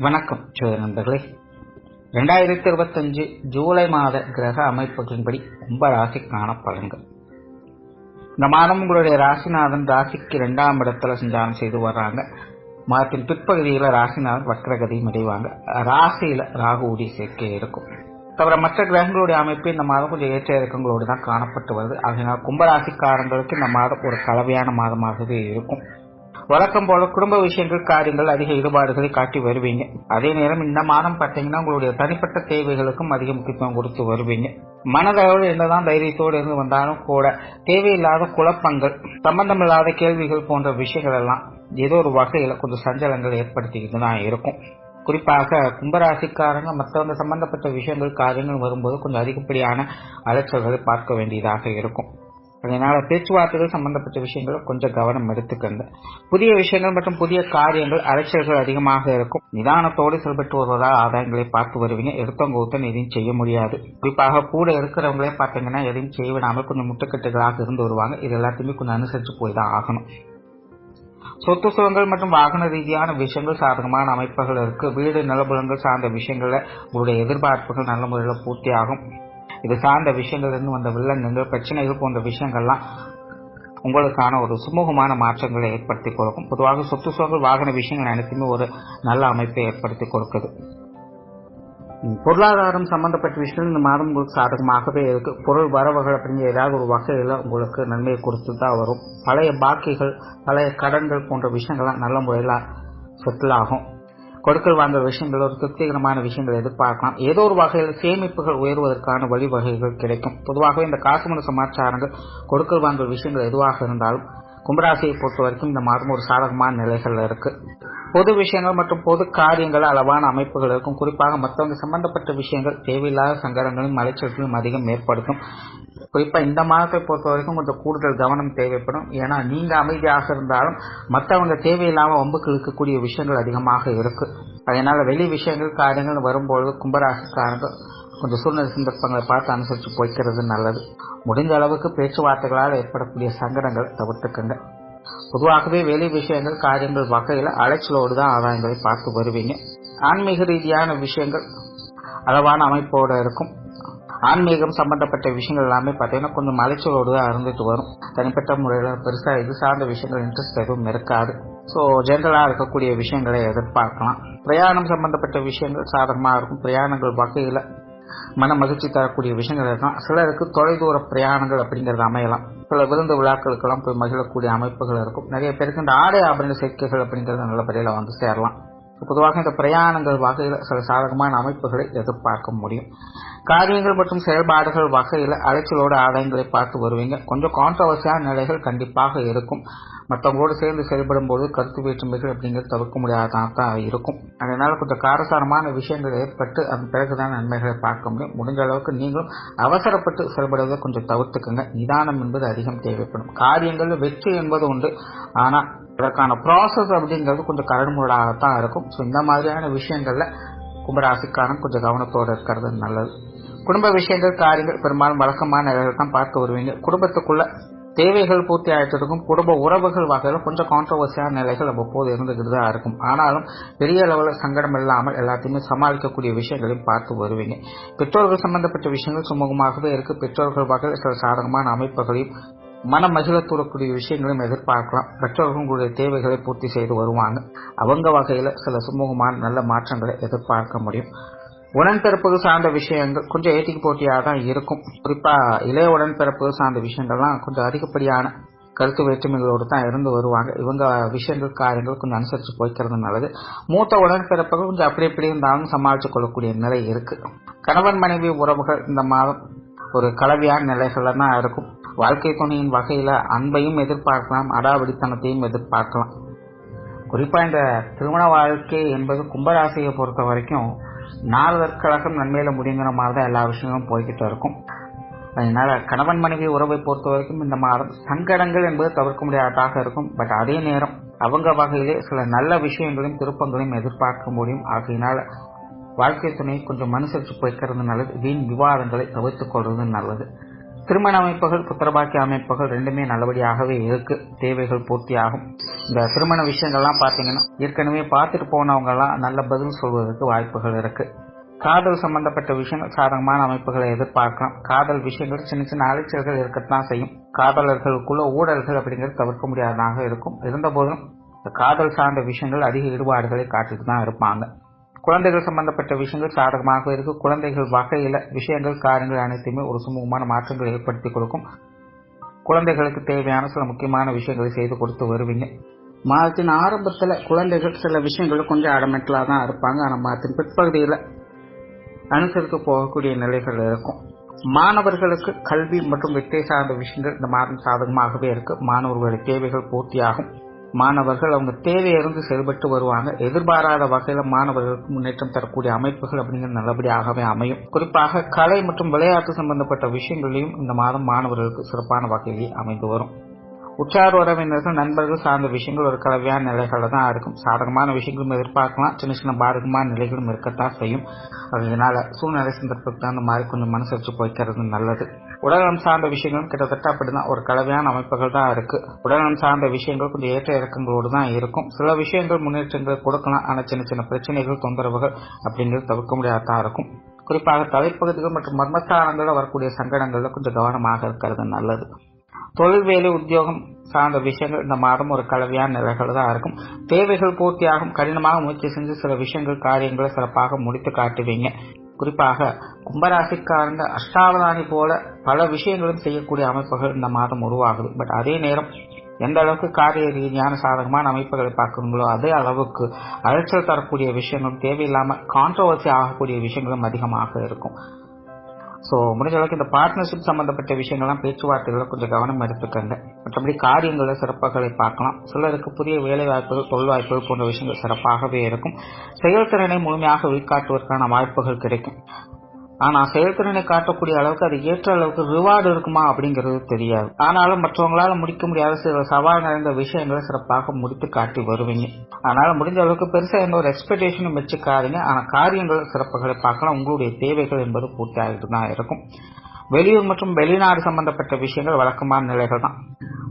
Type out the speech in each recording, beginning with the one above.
வணக்கம் ஜோதி நண்பர்களே. ரெண்டாயிரத்தி இருபத்தஞ்சு ஜூலை மாத கிரக அமைப்புகளின்படி கும்ப ராசிக்கான பலன்கள். இந்த மாதம் உங்களுடைய ராசிநாதன் ராசிக்கு இரண்டாம் இடத்துல சஞ்சாரம் செய்து வர்றாங்க. மாதத்தின் பிற்பகுதியில் ராசிநாதன் வக்ரகதியும் அடைவாங்க ராசியில் ராகுவுடைய சேர்க்கை இருக்கும். தவிர மற்ற கிரகங்களுடைய அமைப்பு இந்த மாதம் கொஞ்சம் ஏற்ற இறக்கங்களோடு தான் காணப்பட்டு வருது. அதனால் கும்பராசிக்காரங்களுக்கு இந்த மாதம் ஒரு கலவையான மாதமாகவே இருக்கும். வழக்கம் போல குடும்ப விஷயங்கள் காரியங்கள் அதிக ஈடுபாடுகளை காட்டி வருவீங்க. அதே நேரம் இந்த மாதம் பார்த்தீங்கன்னா உங்களுடைய தனிப்பட்ட தேவைகளுக்கும் அதிக முக்கியத்துவம் கொடுத்து வருவீங்க. மனதளவில் என்னதான் தைரியத்தோடு இருந்து வந்தாலும் கூட தேவையில்லாத குழப்பங்கள் சம்பந்தமில்லாத கேள்விகள் போன்ற விஷயங்கள் எல்லாம் ஏதோ ஒரு வகையில கொஞ்சம் சஞ்சலங்கள் ஏற்படுத்திக்கிட்டு தான் இருக்கும். குறிப்பாக கும்பராசிக்காரங்க மற்றவங்க சம்பந்தப்பட்ட விஷயங்கள் காரியங்கள் வரும்போது கொஞ்சம் அதிகப்படியான அலைச்சல்களை பார்க்க வேண்டியதாக இருக்கும். அதனால பேச்சுவார்த்தைகள் சம்பந்தப்பட்ட விஷயங்களை கொஞ்சம் கவனம் எடுத்துக்கங்க. புதிய விஷயங்கள் மற்றும் புதிய காரியங்கள் அலைச்சல்கள் அதிகமாக இருக்கும். நிதானத்தோடு செயல்பட்டு வருவதால் ஆதாயங்களை பார்த்து வருவீங்க. எடுத்தவங்க ஒருத்தன் எதையும் செய்ய முடியாது. குறிப்பாக கூட இருக்கிறவங்களே பார்த்தீங்கன்னா எதையும் செய்ய விடாமல் கொஞ்சம் முட்டுக்கட்டுகளாக இருந்து வருவாங்க. இது எல்லாத்தையுமே கொஞ்சம் அனுசரித்து போய் தான் ஆகணும். சொத்து சுகங்கள் மற்றும் வாகன ரீதியான விஷயங்கள் சாதகமான அமைப்புகள் இருக்கு. வீடு நிலபுலங்கள் சார்ந்த விஷயங்களை உங்களுடைய எதிர்பார்ப்புகள் நல்ல முறையில் பூர்த்தி ஆகும் இது சார்ந்த விஷயங்கள்லேருந்து வந்த வில்லங்கங்கள் பிரச்சனைகள் போன்ற விஷயங்கள்லாம் உங்களுக்கான ஒரு சுமூகமான மாற்றங்களை ஏற்படுத்தி கொடுக்கும். பொதுவாக சொத்து சுகங்கள் வாகன விஷயங்கள் அனைத்துமே ஒரு நல்ல அமைப்பை ஏற்படுத்தி கொடுக்குது. பொருளாதாரம் சம்பந்தப்பட்ட விஷயங்கள் இந்த மாதம் உங்களுக்கு சாதகமாகவே இருக்கு. பொருள் வரவுகள் அப்படிங்கிற ஏதாவது ஒரு வகையில் உங்களுக்கு நன்மையை கொடுத்து தான் வரும். பழைய பாக்கிகள் பழைய கடன்கள் போன்ற விஷயங்கள்லாம் நல்ல முறையில் செட்டில் ஆகும். கொடுக்கல் வாங்க விஷயங்கள் ஒரு திருப்திகரமான விஷயங்கள் எதிர்பார்க்கலாம். ஏதோ ஒரு வகையில் சேமிப்புகள் உயர்வதற்கான வழிவகைகள் கிடைக்கும். பொதுவாகவே இந்த காசுமண சமாச்சாரங்கள் கொடுக்கல் வாங்கல் விஷயங்கள் எதுவாக இருந்தாலும் கும்பராசியை பொறுத்த வரைக்கும் இந்த மாதம் ஒரு சாதகமான நிலைகள் இருக்கு. பொது விஷயங்கள் மற்றும் பொது காரியங்கள் அளவான அமைப்புகள் இருக்கும். குறிப்பாக மற்றவங்க சம்பந்தப்பட்ட விஷயங்கள் தேவையில்லாத சங்கடங்களும் மலைச்சல்களும் அதிகம் ஏற்படுத்தும். குறிப்பாக இந்த மாதத்தை பொறுத்த வரைக்கும் கொஞ்சம் கூடுதல் கவனம் தேவைப்படும். ஏன்னா நீங்கள் அமைதியாக இருந்தாலும் மற்றவங்க தேவையில்லாமல் வம்புக்கு இழுக்கக்கூடிய விஷயங்கள் அதிகமாக இருக்குது அதனால் வெளி விஷயங்கள் காரியங்கள் வரும்பொழுது கும்பராசிக்காரங்க கொஞ்சம் சூழ்நிலை சந்தர்ப்பங்களை பார்த்து அனுசரித்து போய்க்கிறது நல்லது. முடிந்த அளவுக்கு பேச்சுவார்த்தைகளால் ஏற்படக்கூடிய சங்கடங்களை தவிர்த்துக்கங்க. பொதுவாகவே வெளி விஷயங்கள் காரியங்கள் வகையில் அலைச்சலோடு தான் ஆதாயங்களை பார்த்து வருவீங்க. ஆன்மீக ரீதியான விஷயங்கள் அளவான அமைப்போடு இருக்கும். ஆன்மீகம் சம்பந்தப்பட்ட விஷயங்கள் எல்லாமே பார்த்தீங்கன்னா கொஞ்சம் அலைச்சலோடு தான் இருந்துட்டு வரும். தனிப்பட்ட முறையில் பெருசாக இது சார்ந்த விஷயங்கள் இன்ட்ரெஸ்ட் எதுவும் இருக்காது. ஸோ ஜென்ரலாக இருக்கக்கூடிய விஷயங்களை எதிர்பார்க்கலாம். பிரயாணம் சம்பந்தப்பட்ட விஷயங்கள் சாதகமாக இருக்கும். பிரயாணங்கள் வகையில் மன மகிழ்ச்சி தரக்கூடிய விஷயங்கள் இருக்கலாம் சிலருக்கு தொலைதூர பிரயாணங்கள் அப்படிங்கிறது அமையலாம். சில விருந்து விழாக்களுக்கெல்லாம் போய் மகிழக்கூடிய அமைப்புகள் இருக்கும். நிறைய பேருக்கு இந்த ஆடை ஆபரண சேர்க்கைகள் அப்படிங்கிறது நல்லபடியில் வந்து சேரலாம். பொதுவாக இந்த பிரயாணங்கள் வகையில் சில சாதகமான அமைப்புகளை எதிர்பார்க்க முடியும். காரியங்கள் மற்றும் செயல்பாடுகள் வகையில் அலைச்சலோட ஆதாயங்களை பார்த்து வருவீங்க. கொஞ்சம் கான்ட்ரவர்சியான நிலைகள் கண்டிப்பாக இருக்கும். மற்றவங்களோடு சேர்ந்து செயல்படும் போது கருத்து வேற்றுமைகள் அப்படிங்கிறது தவிர்க்க முடியாததாக தான் இருக்கும். அதனால் கொஞ்சம் காரசாரமான விஷயங்கள் ஏற்பட்டு அதன் பிறகுதான் நன்மைகளை பார்க்க முடியும். முடிஞ்ச அளவுக்கு நீங்களும் அவசரப்பட்டு செயல்படுவதை கொஞ்சம் தவிர்த்துக்குங்க. நிதானம் என்பது அதிகம் தேவைப்படும். காரியங்கள் வெற்றி என்பது உண்டு. ஆனால் அதற்கான ப்ராசஸ் அப்படிங்கிறது கொஞ்சம் கரடுமுரடாகத்தான் இருக்கும். ஸோ இந்த மாதிரியான விஷயங்களில் கும்பராசிக்காரன் கொஞ்சம் கவனத்தோடு இருக்கிறது நல்லது. குடும்ப விஷயங்கள் காரியங்கள் பெரும்பாலும் வழக்கமான தான் பார்த்து வருவீங்க. குடும்பத்துக்குள்ள தேவைகள் பூர்த்தி ஆயிட்டிருக்கும் குடும்ப உறவுகள் வகையில் கொஞ்சம் கான்ட்ரவர்சியான நிலைகள் அவ்வப்போது இருந்துகிட்டு தான் இருக்கும். ஆனாலும் பெரிய அளவில் சங்கடம் இல்லாமல் எல்லாத்தையுமே சமாளிக்கக்கூடிய விஷயங்களையும் பார்த்து வருவீங்க. பெற்றோர்கள் சம்பந்தப்பட்ட விஷயங்கள் சுமூகமாகவே இருக்கு. பெற்றோர்கள் வகையில் சில சாதகமான அமைப்புகளையும் மன மகிழ தூரக்கூடிய விஷயங்களையும் எதிர்பார்க்கலாம். பெற்றோர்கள் உங்களுடைய தேவைகளை பூர்த்தி செய்து வருவாங்க. அவங்க வகையில் சில சுமூகமான நல்ல மாற்றங்களை எதிர்பார்க்க முடியும். உடன்பிறப்புகள் சார்ந்த விஷயங்கள் கொஞ்சம் ஏட்டிக்கு போட்டியாக தான் இருக்கும். குறிப்பாக இளைய உடன்பிறப்புகள் சார்ந்த விஷயங்கள்லாம் கொஞ்சம் அதிகப்படியான கருத்து வேற்றுமைகளோடு தான் இருந்து வருவாங்க. இவங்க விஷயங்கள் காரியங்கள் கொஞ்சம் அனுசரித்து போய்க்கிறது நல்லது. மூத்த உடன்பிறப்புகள் கொஞ்சம் அப்படி இப்படி இருந்தாலும் சமாளித்து கொள்ளக்கூடிய நிலை இருக்குது கணவன் மனைவி உறவுகள் இந்த மாதம் ஒரு கலவையான நிலைகள்ல தான் இருக்கும். வாழ்க்கை துணையின் வகையில் அன்பையும் எதிர்பார்க்கலாம் அடாவடித்தனத்தையும் எதிர்பார்க்கலாம். குறிப்பாக இந்த திருமண வாழ்க்கை என்பது கும்பராசியை பொறுத்த வரைக்கும் நால்வர்க்கழகம் நன்மையில முடிங்கிற மாதிரி தான் எல்லா விஷயங்களும் போய்கிட்டு இருக்கும். அதனால கணவன் மனைவி உறவை பொறுத்த வரைக்கும் இந்த மாதம் சங்கடங்கள் என்பது தவிர்க்க முடியாததாக இருக்கும். பட் அதே நேரம் அவங்க வகையிலே சில நல்ல விஷயங்களையும் திருப்பங்களையும் எதிர்பார்க்க முடியும். ஆகையினால வாழ்க்கை துணையை கொஞ்சம் அனுசரித்து போய்க்கிறது நல்லது. வீண் விவாதங்களை தவிர்த்து கொள்வது நல்லது. திருமண அமைப்புகள் புத்திரபாக்கிய அமைப்புகள் ரெண்டுமே நல்லபடியாகவே இருக்கு. தேவைகள் பூர்த்தியாகும். இந்த திருமண விஷயங்கள்லாம் பார்த்தீங்கன்னா ஏற்கனவே பார்த்துட்டு போனவங்க நல்ல பதில் சொல்வதற்கு வாய்ப்புகள் இருக்கு. காதல் சம்பந்தப்பட்ட விஷயங்கள் சாதகமான அமைப்புகளை எதிர்பார்க்கலாம். காதல் விஷயங்கள் சின்ன சின்ன அலைச்சல்கள் இருக்கத்தான் செய்யும். காதலர்களுக்குள்ள ஊழல்கள் அப்படிங்கிறது தவிர்க்க முடியாததாக இருக்கும். இருந்தபோதும் இந்த காதல் சார்ந்த விஷயங்கள் அதிக ஈடுபாடுகளை காட்டிட்டு தான் இருப்பாங்க. குழந்தைகள் சம்பந்தப்பட்ட விஷயங்கள் சாதகமாக இருக்கு. குழந்தைகள் வகையில் விஷயங்கள் காரியங்கள் அனைத்துமே ஒரு சுமூகமான மாற்றங்கள் ஏற்படுத்தி கொடுக்கும். குழந்தைகளுக்கு தேவையான சில முக்கியமான விஷயங்களை செய்து கொடுத்து வருவீங்க. மாதத்தின் ஆரம்பத்தில் குழந்தைகள் சில விஷயங்கள் கொஞ்சம் அடமெண்டலாக தான் இருப்பாங்க. ஆனால் மாதத்தின் பிற்பகுதியில் அனுசரித்து போகக்கூடிய நிலைகள் இருக்கும். மாணவர்களுக்கு கல்வி மற்றும் வித்தை சார்ந்த விஷயங்கள் இந்த மாதம் சாதகமாகவே இருக்கு. மாணவர்களுடைய தேவைகள் பூர்த்தியாகும். மாணவர்கள் அவங்க தேவையிலிருந்து செயல்பட்டு வருவாங்க. எதிர்பாராத வகையில் மாணவர்களுக்கு முன்னேற்றம் தரக்கூடிய அமைப்புகள் அப்படிங்கிறது நல்லபடியாகவே அமையும். குறிப்பாக கலை மற்றும் விளையாட்டு சம்பந்தப்பட்ட விஷயங்களையும் இந்த மாதம் மாணவர்களுக்கு சிறப்பான வகையிலேயே அமைந்து வரும். உற்றார் உறவினர்கள் நண்பர்கள் சார்ந்த விஷயங்கள் ஒரு கலவையான நிலைகளில் தான் இருக்கும். சாதகமான விஷயங்களும் எதிர்பார்க்கலாம். சின்ன சின்ன பாதகமான நிலைகளும் இருக்கத்தான் செய்யும். அதனால சூழ்நிலை சந்தர்ப்பத்துக்கு அந்த மாதிரி கொஞ்சம் மனசரிச்சு போய்க்கிறது நல்லது. உடல்நலம் சார்ந்த விஷயங்களும் கிட்டத்தட்ட அப்படிதான். ஒரு கலவையான அமைப்புகள் தான் இருக்கு. உடல்நலம் சார்ந்த விஷயங்கள் கொஞ்சம் ஏற்ற இறக்கங்களோடு தான் இருக்கும். சில விஷயங்கள் முன்னேற்றங்கள் கொடுக்கலாம். ஆனால் சின்ன சின்ன பிரச்சனைகள் தொந்தரவுகள் அப்படிங்கிறது தவிர்க்க முடியாதான் இருக்கும். குறிப்பாக தலைப்பகுதிகள் மற்றும் மர்மஸ்தானங்களில் வரக்கூடிய சங்கடங்களில் கொஞ்சம் கவனமாக இருக்கிறது நல்லது. தொழில் வேலை உத்தியோகம் சார்ந்த விஷயங்கள் இந்த மாதம் ஒரு கலவையான நிலைகள் தான் இருக்கும். தேவைகள் பூர்த்தியாகும். கடினமாக முயற்சி செஞ்சு சில விஷயங்கள் காரியங்களை சிறப்பாக முடித்து காட்டுவீங்க. குறிப்பாக கும்பராசிக்காரங்க அஷ்டாவதானி போல பல விஷயங்களும் செய்யக்கூடிய அமைப்புகள் இந்த மாதம் உருவாகுது. பட் அதே நேரம் எந்த அளவுக்கு காரிய ரீதியான சாதகமான அமைப்புகளை பார்க்குறீங்களோ அதே அளவுக்கு அலைச்சல் தரக்கூடிய விஷயங்களும் தேவையில்லாமல் கான்ட்ரவர்சி ஆகக்கூடிய விஷயங்களும் அதிகமாக இருக்கும். ஸோ முடிஞ்ச அளவுக்கு இந்த பார்ட்னர்ஷிப் சம்பந்தப்பட்ட விஷயங்கள்லாம் பேச்சுவார்த்தைகளில் கொஞ்சம் கவனம் எடுத்துக்கங்க. மற்றபடி காரியங்களில் சிறப்புகளை பார்க்கலாம். சிலருக்கு புதிய வேலை வாய்ப்புகள் தொழில் வாய்ப்புகள் போன்ற விஷயங்கள் சிறப்பாகவே இருக்கும். செயல்திறனை முழுமையாக வெளிக்காட்டுவதற்கான வாய்ப்புகள் கிடைக்கும். ஆனா செயல்திறனை காட்டக்கூடிய அளவுக்கு அது ஏற்ற அளவுக்கு ரிவார்டு இருக்குமா அப்படிங்கிறது தெரியாது. ஆனாலும் மற்றவங்களால முடிக்க முடியாத சில சவால் நிறைந்த விஷயங்களை சிறப்பாக முடித்து காட்டி வருவீங்க. அதனால முடிஞ்ச அளவுக்கு பெருசா எந்த ஒரு எக்ஸ்பெக்டேஷனும் வச்சுக்காதீங்க. ஆனா காரியங்கள் சிறப்புகளை பார்க்கலாம். உங்களுடைய தேவைகள் என்பது பூர்த்தி ஆகிட்டு தான் இருக்கும். வெளியூர் மற்றும் வெளிநாடு சம்பந்தப்பட்ட விஷயங்கள் வழக்கமான நிலைகள் தான்.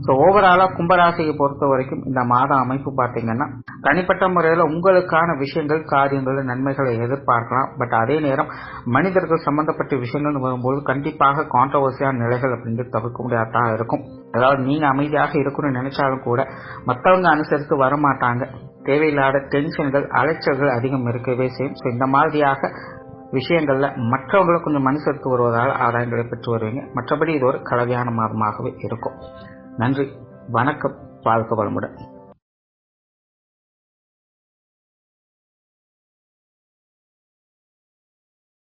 ஸோ ஓவராலாக கும்பராசியை பொறுத்த வரைக்கும் இந்த மாத அமைப்பு பார்த்தீங்கன்னா தனிப்பட்ட முறையில் உங்களுக்கான விஷயங்கள் காரியங்கள் நன்மைகளை எதிர்பார்க்கலாம். பட் அதே நேரம் மனிதர்கள் சம்பந்தப்பட்ட விஷயங்கள்னு வரும்போது கண்டிப்பாக கான்ட்ரவர்சியான நிலைகள் அப்படிங்கிறது தவிர்க்க முடியாதான் இருக்கும். அதாவது நீங்க அமைதியாக இருக்கணும்னு நினைச்சாலும் கூட மற்றவங்க அனுசரித்து வர மாட்டாங்க தேவையில்லாத டென்ஷன்கள் அலைச்சல்கள் அதிகம் இருக்கவே செய்யும். ஸோ இந்த மாதிரியாக விஷயங்களில் மற்றவங்களை கொஞ்சம் மனுசரித்து வருவதால் ஆதாயங்களை பெற்று வருவீங்க. மற்றபடி இது ஒரு கலவையான மாதமாகவே இருக்கும். நன்றி. வணக்கம். வாழ்க வளமுடன்.